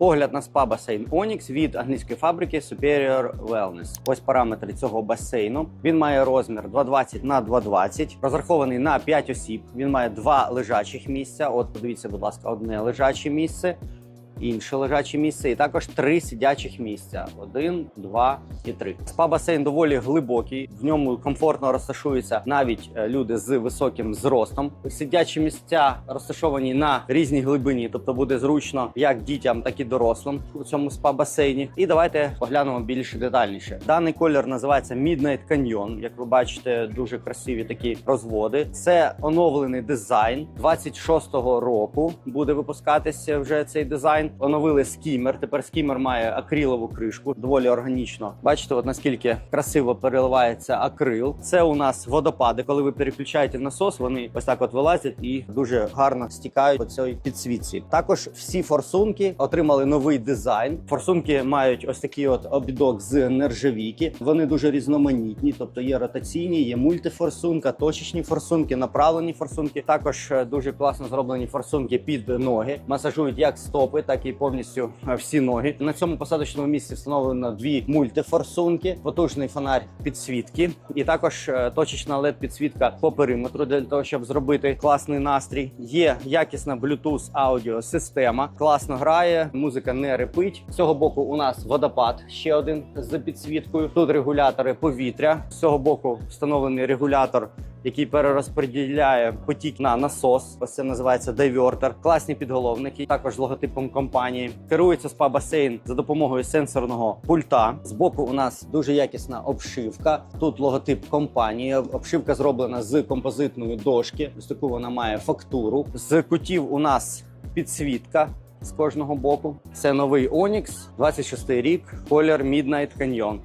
Погляд на спа басейн Onyx від англійської фабрики Superior Wellness. Ось параметри цього басейну. Він має розмір 220 на 220, розрахований на 5 осіб. Він має два лежачих місця. От подивіться, будь ласка, одне лежаче місце. Інше лежаче місце, і також три сидячих місця: один, два і три. Спа-басейн доволі глибокий. В ньому комфортно розташуються навіть е, люди з високим зростом. Сидячі місця розташовані на різній глибині, тобто буде зручно як дітям, так і дорослим у цьому спа-басейні. І давайте поглянемо більш детальніше. Даний колір називається Midnight Canyon. Як ви бачите, дуже красиві такі розводи. Це оновлений дизайн 26-го року. Буде випускатися вже цей дизайн. Оновили скімер. Тепер скімер має акрилову кришку, доволі органічно. Бачите, от наскільки красиво переливається акрил. Це у нас водопади. Коли ви переключаєте насос, вони ось так от вилазять і дуже гарно стікають по цій підсвітці. Також всі форсунки отримали новий дизайн. Форсунки мають ось такий от обідок з нержавійки. Вони дуже різноманітні, тобто є ротаційні, є мультифорсунка, точечні форсунки, направлені форсунки. Також е, дуже класно зроблені форсунки під ноги. Масажують як стопи, так і повністю е, всі ноги. На цьому посадочному місці встановлено дві мультифорсунки, потужний фонарь підсвітки, і також е, точечна led підсвітка по периметру для того, щоб зробити класний настрій. Є якісна Bluetooth аудіо система, класно грає, музика не репить. З цього боку у нас водопад, ще один з підсвіткою. Тут регулятори повітря. З цього боку встановлений регулятор який перерозподіляє потік на насос. Ось це називається дайвертер. Класні підголовники, також логотипом компанії. Керується спа-басейн за допомогою сенсорного пульта. Збоку у нас дуже якісна обшивка. Тут логотип компанії. Обшивка зроблена з композитної дошки. Ось таку вона має фактуру. З кутів у нас підсвітка. З кожного боку це новий Onyx, 26 рік, колір Midnight Canyon.